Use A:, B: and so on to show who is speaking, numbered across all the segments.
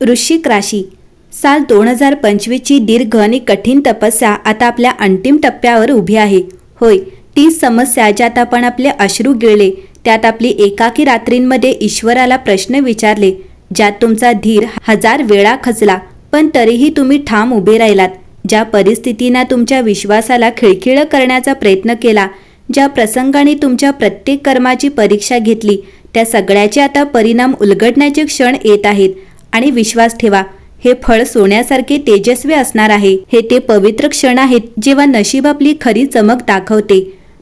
A: वृश्चिक राशी. साल दोन हजार पंचवीसची दीर्घ आणि कठीण तपस्या आता आपल्या अंतिम टप्प्यावर उभी आहे. होय तीच समस्या ज्यात आपण आपले अश्रू गिळले त्यात आपली एकाकी रात्रींमध्ये ईश्वराला प्रश्न विचारले ज्यात तुमचा धीर हजार वेळा खचला पण तरीही तुम्ही ठाम उभे राहिलात ज्या परिस्थितीनं तुमच्या विश्वासाला खिळखिळ करण्याचा प्रयत्न केला ज्या प्रसंगाने तुमच्या प्रत्येक कर्माची परीक्षा घेतली त्या सगळ्याचे आता परिणाम उलगडण्याचे क्षण येत आहेत. आणि विश्वास ठेवा. हे फळ सोन्यासारखे तेजस्वी असणार आहे. हे ते पवित्र क्षण आहेत जेव्हा नशीब आपली खरी चमक दाखवते.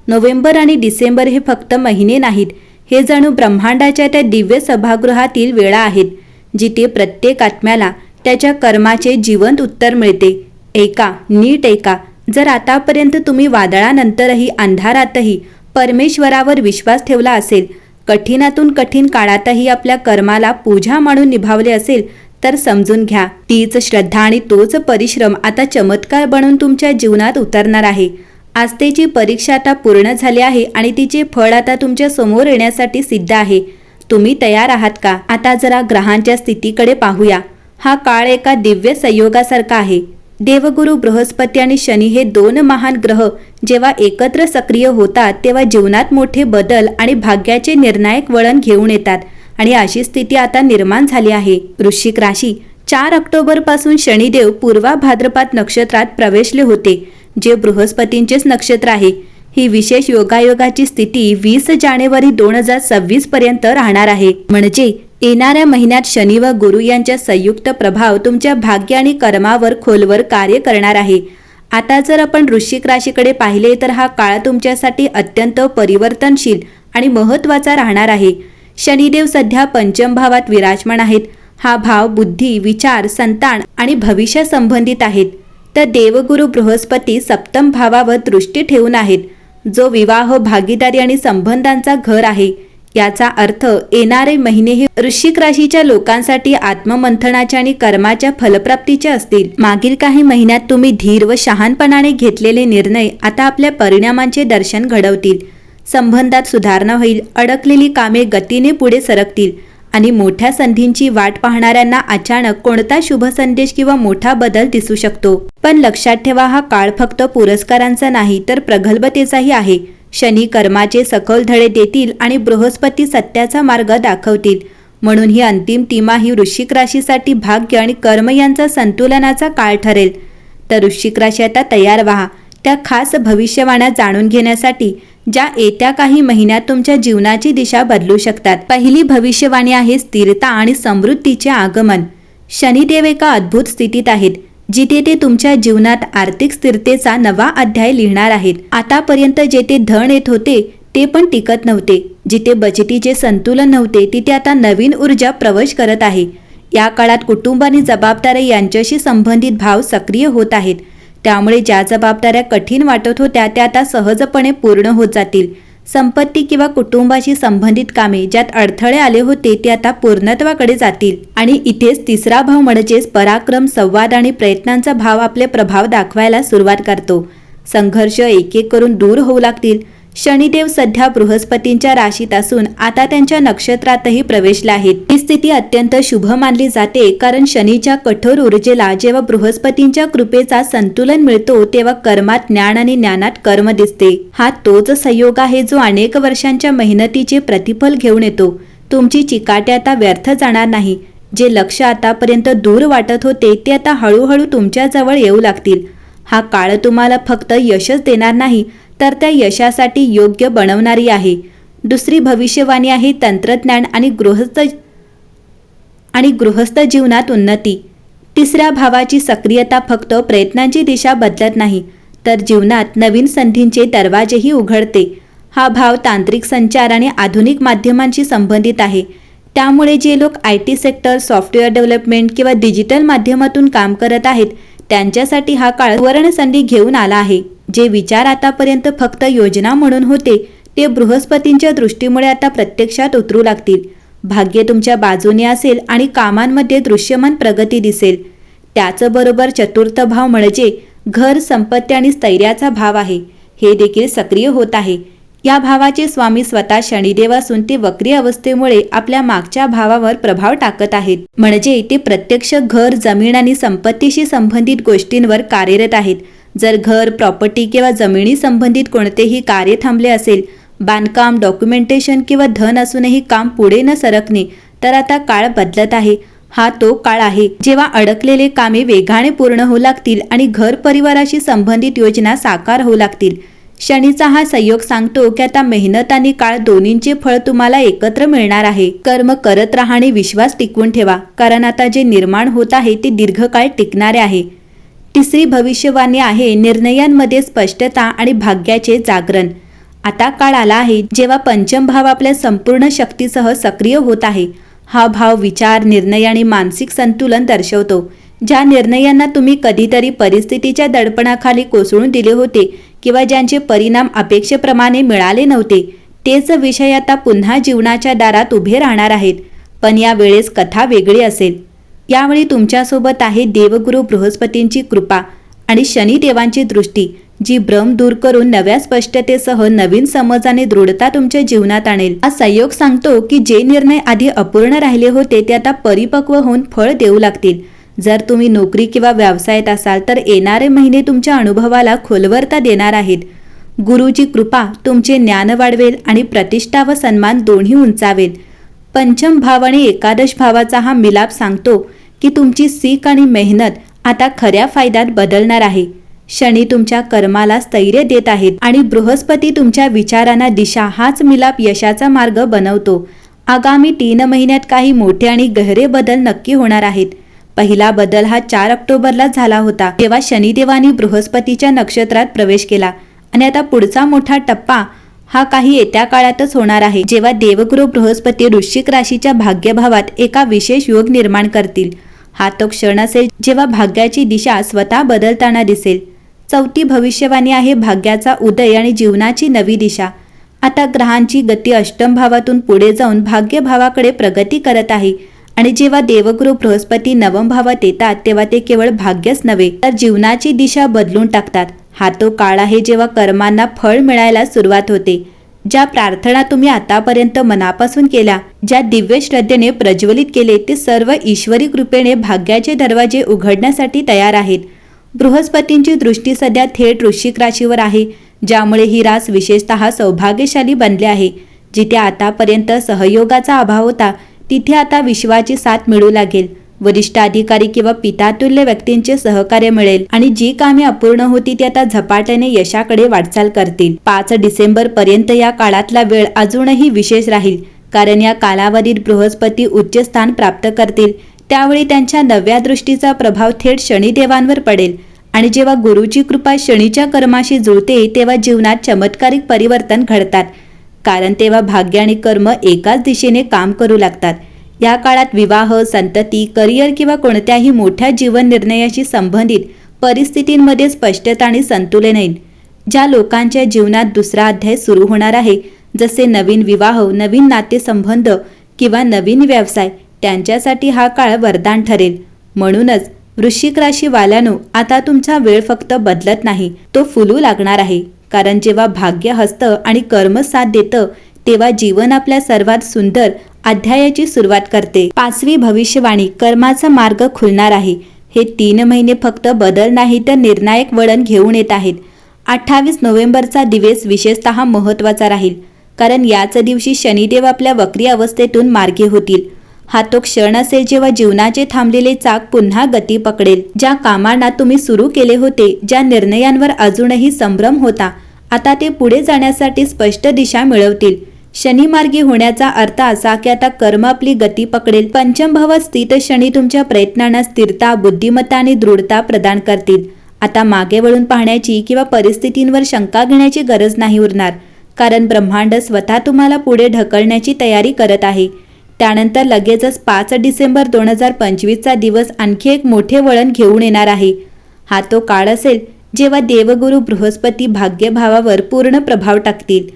A: नोव्हेंबर आणि डिसेंबर हे फक्त महिने नाहीत. हे जणू ब्रह्मांडाच्या त्या दिव्य सभागृहातील वेळा आहेत जिथे प्रत्येक आत्म्याला त्याच्या कर्माचे जिवंत उत्तर मिळते. ऐका नीट ऐका जर आतापर्यंत तुम्ही वादळानंतरही अंधारातही परमेश्वरावर विश्वास ठेवला असेल कठीणातून कठीण काळातही आपल्या कर्माला पूजा म्हणून निभावले असेल तर समजून घ्या. तीच श्रद्धा आणि तोच परिश्रम आता चमत्कार बनून तुमच्या जीवनात उतरणार आहे. आस्थेची परीक्षा आता पूर्ण झाली आहे आणि तिचे फळ आता तुमच्यासमोर येण्यासाठी सिद्ध आहे. तुम्ही तयार आहात का? आता जरा ग्रहांच्या स्थितीकडे पाहूया. हा काळ एका दिव्य संयोगासारखा आहे. देवगुरु बृहस्पती आणि शनी हे दोन महान ग्रह जेव्हा एकत्र सक्रिय होतात तेव्हा जीवनात मोठे बदल आणि भाग्याचे निर्णायक वळण घेऊन येतात. आणि अशी स्थिती आता निर्माण झाली आहे. वृश्चिक राशी चार ऑक्टोबरपासून शनिदेव पूर्वा भाद्रपाद नक्षत्रात प्रवेशले होते जे बृहस्पतींचेच नक्षत्र आहे. ही विशेष योगायोगाची स्थिती वीस जानेवारी दोन हजार सव्वीस पर्यंत राहणार आहे. म्हणजे येणाऱ्या महिन्यात शनी व गुरु यांच्या संयुक्त प्रभाव तुमच्या भाग्य आणि कर्मावर खोलवर कार्य करणार आहे. आता जर आपण वृश्चिक राशीकडे पाहिले तर हा काळ तुमच्यासाठी अत्यंत परिवर्तनशील आणि महत्त्वाचा राहणार आहे. शनिदेव सध्या पंचम भावात विराजमान आहेत. हा भाव बुद्धी विचार संतान आणि भविष्य संबंधित आहेत. तर देवगुरु बृहस्पती सप्तम भावावर दृष्टी ठेवून आहेत. जो विवाह भागीदारी आणि संबंधांचा घर आहे याचा अर्थ येणारे महिने हे वृश्चिक राशीच्या लोकांसाठी आत्ममंथनाच्या आणि कर्माच्या फलप्राप्तीचे असतील. मागील काही महिन्यात तुम्ही धीर व शहानपणाने घेतलेले निर्णय आता आपल्या परिणामांचे दर्शन घडवतील. संबंधात सुधारणा होईल अडकलेली कामे गतीने पुढे सरकतील. आणि मोठ्या संधींची वाट पाहणाऱ्यांना अचानक कोणता शुभ संदेश किंवा मोठा बदल दिसू शकतो? पण लक्षात ठेवा हा काळ फक्त पुरस्कारांचा नाही तर प्रगल्भतेचाही आहे. शनी कर्माचे सखोल धडे देतील आणि बृहस्पती सत्याचा मार्ग दाखवतील. म्हणून ही अंतिम तिमा ही वृश्चिक राशीसाठी भाग्य आणि कर्म यांचा संतुलनाचा काळ ठरेल. तर वृश्चिक राशी आता तयार व्हा. त्या खास भविष्यवाण्या जाणून घेण्यासाठी ज्या येत्या काही महिन्यात तुमच्या जीवनाची दिशा बदलू शकतात. पहिली भविष्यवाणी आहे स्थिरता आणि समृद्धीचे आगमन. शनिदेव एका अद्भुत स्थितीत आहेत जिथे ते तुमच्या जीवनात आर्थिक स्थिरतेचा नवा अध्याय लिहिणार आहेत. आतापर्यंत जेथे धन येत होते ते पण टिकत नव्हते. जिथे बचतीचे संतुलन नव्हते तिथे आता नवीन ऊर्जा प्रवेश करत आहे. या काळात कुटुंब आणि जबाबदारी यांच्याशी संबंधित भाव सक्रिय होत आहेत. त्यामुळे ज्या जबाबदाऱ्या कठीण वाटत होत्या त्या आता सहजपणे पूर्ण होत जातील. संपत्ती किंवा कुटुंबाशी संबंधित कामे ज्यात अडथळे आले होते ते आता पूर्णत्वाकडे जातील. आणि इथेच तिसरा भाव म्हणजेच पराक्रम संवाद आणि प्रयत्नांचा भाव आपले प्रभाव दाखवायला सुरुवात करतो. संघर्ष एक एक करून दूर होऊ लागतील. शनिदेव सध्या बृहस्पतींच्या राशीत असून आता त्यांच्या नक्षत्रातही प्रवेशला आहेत. ही स्थिती अत्यंत शुभ मानली जाते कारण शनीच्या कठोर ऊर्जेला जेव्हा बृहस्पतींच्या कृपेचा संतुलन मिळतो तेव्हा कर्मात ज्ञान आणि ज्ञानात कर्म दिसते. हा तोच संयोग आहे जो अनेक वर्षांच्या मेहनतीचे प्रतिफल घेऊन येतो. तुमची चिकाटे आता व्यर्थ जाणार नाही. जे लक्ष आतापर्यंत दूर वाटत होते ते आता हळूहळू तुमच्याजवळ येऊ लागतील. हा काळ तुम्हाला फक्त यशच देणार नाही तर त्या यशासाठी योग्य बनवणारी आहे. दुसरी भविष्यवाणी आहे तंत्रज्ञान आणि गृहस्थ आणि गृहस्थ जीवनात उन्नती. तिसऱ्या भावाची सक्रियता फक्त प्रयत्नांची दिशा बदलत नाही तर जीवनात नवीन संधींचे दरवाजेही उघडते. हा भाव तांत्रिक संचार आणि आधुनिक माध्यमांशी संबंधित आहे. त्यामुळे जे लोक I T sector software development किंवा डिजिटल माध्यमातून काम करत आहेत त्यांच्यासाठी हा काळ सुवर्ण संधी घेऊन आला आहे. जे विचार आतापर्यंत फक्त योजना म्हणून होते ते बृहस्पतींच्या दृष्टीमुळे आता प्रत्यक्षात उतरू लागतील. भाग्य तुमच्या बाजूने असेल आणि कामांमध्ये दृश्यमान प्रगती दिसेल. त्याचबरोबर चतुर्थ भाव म्हणजे घर संपत्ती आणि स्थैर्याचा भाव आहे. हे देखील सक्रिय होत आहे. या भावाचे स्वामी स्वतः शनिदेव असून ते वक्री अवस्थेमुळे आपल्या मागच्या भावावर प्रभाव टाकत आहेत. म्हणजे ते प्रत्यक्ष घर जमीन आणि संपत्तीशी संबंधित गोष्टींवर कार्यरत आहेत. जर घर प्रॉपर्टी किंवा जमिनी संबंधित कोणतेही कार्य थांबले असेल बांधकाम डॉक्युमेंटेशन किंवा धन असूनही काम पुढे न सरकणे तर आता काळ बदलत आहे. हा तो काळ आहे जेव्हा अडकलेले कामे वेगाने पूर्ण होऊ लागतील आणि घर परिवाराशी संबंधित योजना साकार होऊ लागतील. शनीचा हा संयोग सांगतो की आता मेहनत आणि काळ दोन्हींचे फळ तुम्हाला एकत्र मिळणार आहे. कर्म करत राहणे विश्वास टिकवून ठेवा. कारण आता जे निर्माण होत आहे ते दीर्घकाळ टिकणारे आहे. तिसरी भविष्यवाणी आहे निर्णयांमध्ये स्पष्टता आणि भाग्याचे जागरण. आता काळ आला आहे जेव्हा पंचम भाव आपल्या संपूर्ण शक्तीसह सक्रिय होत आहे. हा भाव विचार निर्णय आणि मानसिक संतुलन दर्शवतो. ज्या निर्णयांना तुम्ही कधीतरी परिस्थितीच्या दडपणाखाली कोसळून दिले होते किंवा ज्यांचे परिणाम अपेक्षेप्रमाणे मिळाले नव्हते तेच विषय आता पुन्हा जीवनाच्या दारात उभे राहणार आहेत. पण या वेळेस कथा वेगळी असेल. यावेळी तुमच्यासोबत आहे देवगुरु बृहस्पतींची कृपा आणि शनिदेवांची दृष्टी जी भ्रम दूर करून नव्या स्पष्टतेसह नवीन समजाने दृढता तुमच्या जीवनात आणेल. हा संयोग सांगतो की जे निर्णय आधी अपूर्ण राहिले होते ते आता परिपक्व होऊन फळ देऊ लागतील. जर तुम्ही नोकरी किंवा व्यवसायात असाल तर येणारे महिने तुमच्या अनुभवाला खोलवरता देणार आहेत. गुरुची कृपा तुमचे ज्ञान वाढवेल आणि प्रतिष्ठा व सन्मान दोन्ही उंचावेल. पंचम भाव आणि एकादश भावाचा हा मिलाप सांगतो की तुमची सीख आणि मेहनत आता खऱ्या फायद्यात बदलणार आहे. शनी तुमच्या कर्माला स्थैर्य देत आहेत आणि बृहस्पती तुमच्या विचारांना दिशा हाच मिलाप यशाचा मार्ग बनवतो. आगामी तीन महिन्यात काही मोठे आणि गहरे बदल नक्की होणार आहेत. पहिला बदल हा चार ऑक्टोबरला झाला होता तेव्हा शनिदेवानी बृहस्पतीच्या नक्षत्रात प्रवेश केला. आणि आता पुढचा मोठा टप्पा हा काही येत्या काळातच होणार आहे जेव्हा देवगुरु बृहस्पती वृश्चिक राशीच्या भाग्यभावात एका विशेष योग निर्माण करतील. हा तो क्षण असेल जेव्हा भाग्याची दिशा स्वतः बदलताना दिसेल. चौथी भविष्यवाणी आहे भाग्याचा उदय आणि जीवनाची नवी दिशा. आता ग्रहांची गती अष्टम भावातून पुढे जाऊन भाग्यभावाकडे प्रगती करत आहे. आणि जेव्हा देवगुरु बृहस्पती नवम भावात येतात तेव्हा ते केवळ भाग्यच नव्हे तर जीवनाची दिशा बदलून टाकतात. हा तो काळ आहे जेव्हा कर्मांना फळ मिळायला सुरुवात होते. ज्या प्रार्थना तुम्ही आतापर्यंत मनापासून केल्या ज्या दिव्य श्रद्धेने प्रज्वलित केले ते सर्व ईश्वरी कृपेने भाग्याचे दरवाजे उघडण्यासाठी तयार आहेत. बृहस्पतींची दृष्टी सध्या थेट वृश्चिक राशीवर आहे ज्यामुळे ही रास विशेषतः सौभाग्यशाली बनले आहे. जिथे आतापर्यंत सहयोगाचा अभाव होता तिथे आता विश्वाची साथ मिळू लागेल. वरिष्ठ अधिकारी किंवा पितातुल्य व्यक्तींचे सहकार्य मिळेल आणि जी कामे अपूर्ण होती ती आता झपाट्याने यशाकडे वाटचाल करतील. पाच डिसेंबर पर्यंत या काळातला वेळ अजूनही विशेष राहील कारण या कालावधीत बृहस्पती उच्च स्थान प्राप्त करतील. त्यावेळी त्यांच्या नव्या दृष्टीचा प्रभाव थेट शनिदेवांवर पडेल आणि जेव्हा गुरुची कृपा शनीच्या कर्माशी जुळते तेव्हा जीवनात चमत्कारिक परिवर्तन घडतात. कारण तेव्हा भाग्य आणि कर्म एकाच दिशेने काम करू लागतात. या काळात विवाह संतती करिअर किंवा कोणत्याही मोठ्या जीवन निर्णयाशी संबंधित परिस्थितींमध्ये स्पष्टता आणि संतुलन येईल. ज्या लोकांच्या जीवनात दुसरा अध्याय सुरू होणार आहे जसे नवीन विवाह नवीन नातेसंबंध किंवा नवीन व्यवसाय त्यांच्यासाठी हा काळ वरदान ठरेल. म्हणूनच वृश्चिक राशीवाल्यानो आता तुमचा वेळ फक्त बदलत नाही तो फुलू लागणार आहे. कारण जेव्हा भाग्य हसतं आणि कर्म साथ देतं तेव्हा जीवन आपल्या सर्वात सुंदर अध्यायाची सुरुवात करते. पाचवी भविष्यवाणी कर्माचा मार्ग खुलणार आहे. हे तीन महिने फक्त बदल नाही तर निर्णायक वळण घेऊन येत आहेत. अठ्ठावीस नोव्हेंबरचा दिवस विशेषतः महत्त्वाचा राहील कारण याच दिवशी शनिदेव आपल्या वक्री अवस्थेतून मार्गी होतील. हा तो क्षण असेल जेव्हा जीवनाचे थांबलेले चाक पुन्हा गती पकडेल. ज्या कामांना तुम्ही सुरू केले होते ज्या निर्णयांवर अजूनही संभ्रम होता आता ते पुढे जाण्यासाठी स्पष्ट दिशा मिळवतील. शनिमार्गी होण्याचा अर्थ असा की आता कर्म आपली गती पकडेल. पंचम भावात स्थित शनी तुमच्या प्रयत्नांना स्थिरता बुद्धिमत्ता आणि दृढता प्रदान करतील. आता मागे वळून पाहण्याची किंवा परिस्थितींवर शंका घेण्याची गरज नाही उरणार कारण ब्रह्मांड स्वतः तुम्हाला पुढे ढकलण्याची तयारी करत आहे. त्यानंतर लगेचच पाच डिसेंबर दोन हजार पंचवीसचा दिवस आणखी एक मोठे वळण घेऊन येणार आहे. हा तो काळ असेल जेव्हा देवगुरू बृहस्पती भाग्यभावावर पूर्ण प्रभाव टाकतील.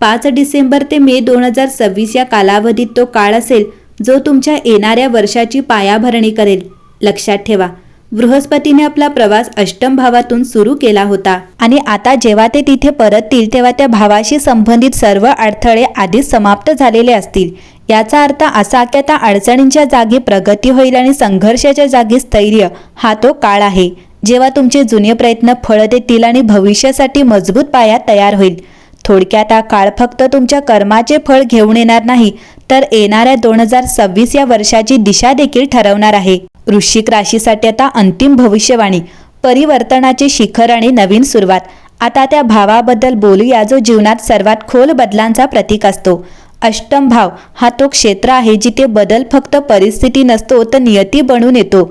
A: पाच डिसेंबर ते मे दोन हजार सव्वीस या कालावधीत तो काळ असेल जो तुमच्या येणाऱ्या वर्षाची पायाभरणी करेल. लक्षात ठेवा बृहस्पतीने आपला प्रवास अष्टम भावातून सुरू केला होता. आणि आता जेव्हा ते तिथे परततील तेव्हा त्या भावाशी संबंधित सर्व अडथळे आधीच समाप्त झालेले असतील. याचा अर्थ असा की आता अडचणींच्या जागी प्रगती होईल आणि संघर्षाच्या जागी स्थैर्य हा तो काळ आहे. जेव्हा तुमचे जुने प्रयत्न फळ देतील आणि भविष्यासाठी मजबूत पाया तयार होईल. थोडक्यात हा काळ फक्त तुमच्या कर्माचे फळ घेऊन येणार नाही तर येणाऱ्या दोन हजार सव्वीस या वर्षाची दिशा देखील ठरवणार आहे. वृश्चिक राशीसाठी आता अंतिम भविष्यवाणी परिवर्तनाचे शिखर आणि नवीन सुरुवात. आता त्या भावाबद्दल बोलूया जो जीवनात सर्वात खोल बदलांचा प्रतीक असतो. अष्टम भाव हा तो क्षेत्र आहे जिथे बदल फक्त परिस्थिती नसतो तर नियती बनून येतो.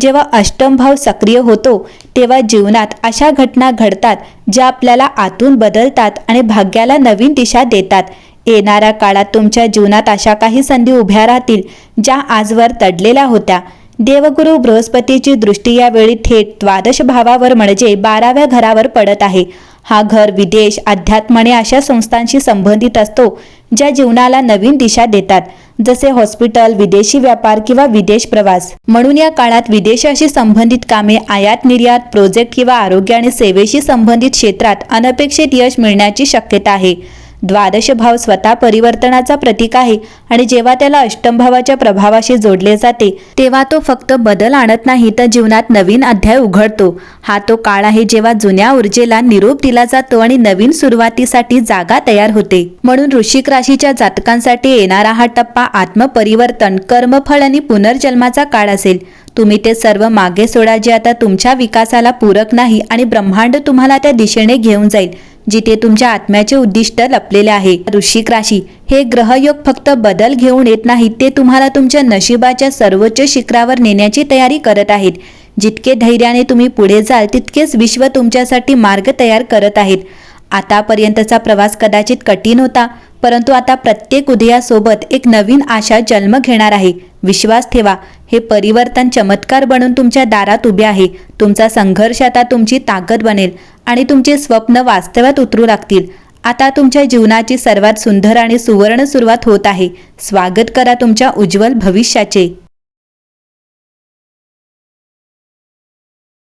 A: जेव्हा अष्टमभाव सक्रिय होतो तेव्हा जीवनात अशा घटना घडतात ज्या आपल्याला आतून बदलतात आणि भाग्याला नवीन दिशा देतात. येणाऱ्या काळात तुमच्या जीवनात अशा काही संधी उभ्या राहतील ज्या आजवर तडलेल्या होत्या. देवगुरु बृहस्पतीची दृष्टी यावेळी थेट द्वादश भावावर म्हणजे बाराव्या घरावर पडत आहे. हा घर विदेश अध्यात्म आणि अशा संस्थांशी संबंधित असतो ज्या जीवनाला नवीन दिशा देतात. जसे हॉस्पिटल विदेशी व्यापार किंवा विदेश प्रवास. म्हणून या काळात विदेशाशी संबंधित कामे आयात निर्यात प्रोजेक्ट किंवा आरोग्य आणि सेवेशी संबंधित क्षेत्रात अनपेक्षित यश मिळण्याची शक्यता आहे. द्वादश भाव स्वतः परिवर्तनाचा प्रतीक आहे आणि जेव्हा त्याला अष्टम भावाच्या प्रभावाशी जोडले जाते तेव्हा तो फक्त बदल आणत नाही तर जीवनात नवीन अध्याय उघडतो. हा तो काळ आहे जेव्हा जुन्या ऊर्जेला निरोप दिला जातो आणि नवीन सुरुवातीसाठी जागा तयार होते. म्हणून ऋषिक राशीच्या जातकांसाठी येणारा हा टप्पा आत्मपरिवर्तन कर्मफळ आणि पुनर्जन्माचा काळ असेल. तुम्ही ते सर्व मागे सोडा जे आता तुमच्या विकासाला पूरक नाही आणि ब्रह्मांड तुम्हाला त्या दिशेने घेऊन जाईल जिथे तुमच्या आत्म्याचे उद्दिष्ट लपलेले आहे. वृश्चिक राशी हे ग्रहयोग फक्त बदल घेऊन येत नाही ते तुम्हाला तुमच्या नशिबाच्या सर्वोच्च शिखरावर नेण्याची तयारी करत आहेत. जितके धैर्याने तुम्ही पुढे जाल तितकेच विश्व तुमच्यासाठी मार्ग तयार करत आहेत. आतापर्यंतचा प्रवास कदाचित कठीण होता परंतु आता प्रत्येक उदयासोबत एक नवीन आशा जन्म घेणार आहे. विश्वास ठेवा. हे परिवर्तन चमत्कार बनून तुमच्या दारात उभे आहे. तुमचा संघर्ष आता तुमची ताकद बनेल आणि तुमचे स्वप्न वास्तवात उतरू लागतील. आता तुमच्या जीवनाची सर्वात सुंदर आणि सुवर्ण सुरुवात होत आहे. स्वागत करा तुमच्या उज्ज्वल भविष्याचे.